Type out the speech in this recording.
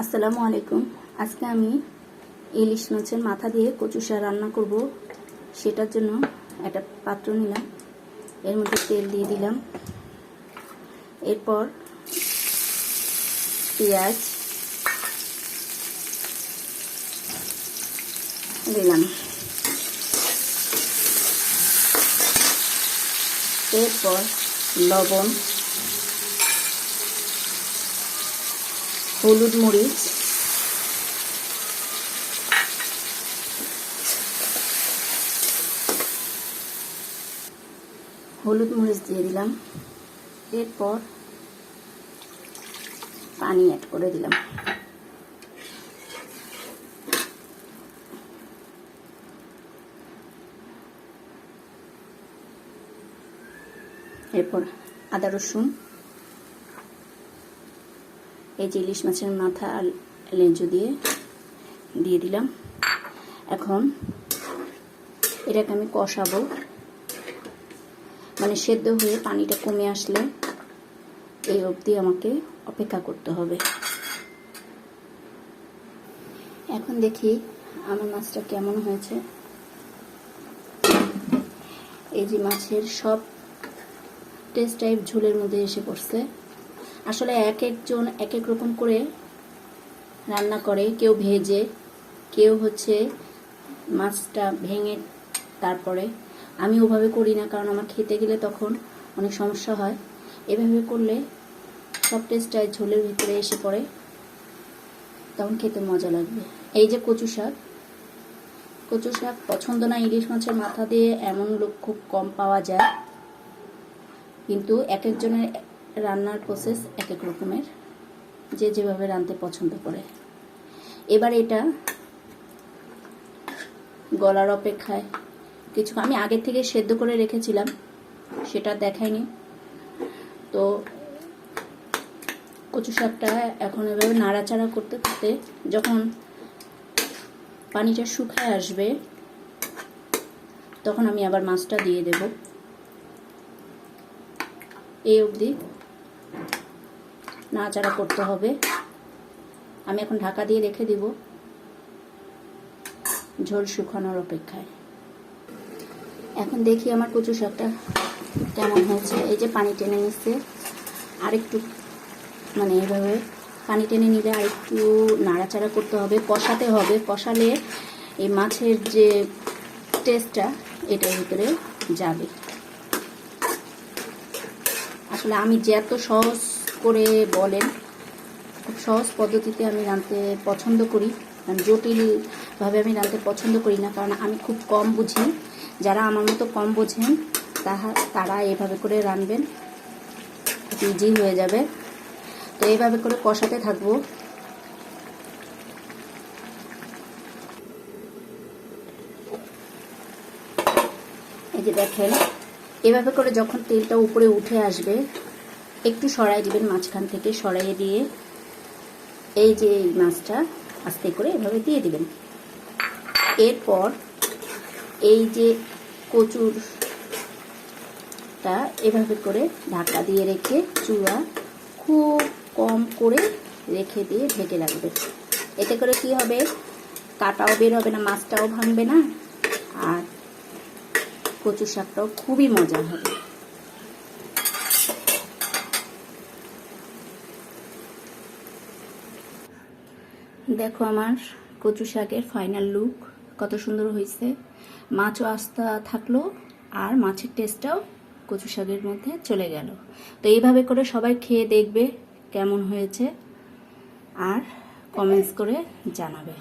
আসসালামু আলাইকুম। আজকে আমি ইলিশ মাছের মাথা দিয়ে কচু শাক রান্না করব। সেটার জন্য একটা পাত্র নিলাম। এর মধ্যে তেল দিয়ে দিলাম। এরপর পেঁয়াজ দিলাম। এরপর লবণ হলুদ মরিচ। হলুদ মরিচ দিয়ে দিলাম। এরপর পানি অ্যাড করে দিলাম। এরপর আদা রসুন। এই যে ইলিশ মাছের মাথা আর লেঞ্জু দিয়ে দিয়ে দিলাম। এখন এটাকে আমি কষাবো। মানে সেদ্ধ হয়ে পানিটা কমে আসলে এই অবধি আমাকে অপেক্ষা করতে হবে। এখন দেখি আমার মাছটা কেমন হয়েছে। এই যে মাছের সব টেস্ট টাইপ ঝোলের মধ্যে এসে পড়ছে। আসলে এক একজন এক এক রকম করে রান্না করে, কেউ ভেজে, কেউ হচ্ছে মাছটা ভেঙে তারপরে। আমি ওভাবে করি না, কারণ আমার খেতে গেলে তখন অনেক সমস্যা হয়। এভাবে করলে সব টেস্টটাই ঝোলের ভিতরে এসে পড়ে, তখন খেতে মজা লাগবে। এই যে কচু শাক কচু শাক পছন্দ না ইলিশ মাছের মাথা দিয়ে এমন লোক খুব কম পাওয়া যায়। কিন্তু এক একজনের রান্নার প্রসেস এক এক রকমের, যে যেভাবে রাঁধতে পছন্দ করে। এবার এটা গলার অপেক্ষায় কিছু, আমি আগে থেকে সেদ্ধ করে রেখেছিলাম, সেটা দেখাইনি। তো কচু শাকটা এখন এভাবে নাড়াচাড়া করতে করতে যখন পানিটা শুকায় আসবে, তখন আমি আবার মাছটা দিয়ে দেব। এই অবধি নাড়াচাড়া করতে হবে। আমি এখন ঢাকা দিয়ে রেখে দিব ঝোল শুকানোর অপেক্ষায়। এখন দেখি আমার কচু শাকটা কেমন হয়েছে। এই যে পানি টেনে নিচ্ছে, আরেকটু মানে এইভাবে পানি টেনে নিলে আরেকটু নাড়াচাড়া করতে হবে, কষাতে হবে। কষালে এই মাছের যে টেস্টটা এটার ভিতরে যাবে। আসলে আমি যে এত সহজ করে বলেন, খুব সহজ পদ্ধতিতে আমি রাঁধতে পছন্দ করি। জটিলভাবে আমি রাঁধতে পছন্দ করি না, কারণ আমি খুব কম বুঝি। যারা আমার মতো কম বোঝেন, তাহা, তারা এভাবে করে রানবেন ইজি হয়ে যাবে। তো এইভাবে করে কষাতে থাকব। এই যে দেখেন এভাবে করে যখন তেলটা উপরে উঠে আসবে, একটু সরাই দিবেন মাঝখান থেকে, সরাইয়ে দিয়ে এই যে মাছটা আস্তে করে এভাবে দিয়ে দিবেন। এরপর এই যে কচুরটা এভাবে করে ঢাকা দিয়ে রেখে চূড়া খুব কম করে রেখে দিয়ে ঢেকে রাখবে। এতে করে কি হবে? কাটাও বের হবে না, মাছটাও ভাঙবে না। আর কচু শাকটাও খুবই মজা হবে। দেখো আমার কচু শাকের ফাইনাল লুক কত সুন্দর হয়েছে। মাছও আস্তা থাকল আর মাছের টেস্টটাও কচু শাকের মধ্যে চলে গেল। তো এইভাবে করে সবাই খেয়ে দেখবে কেমন হয়েছে। আর কমেন্টস করে জানাবে।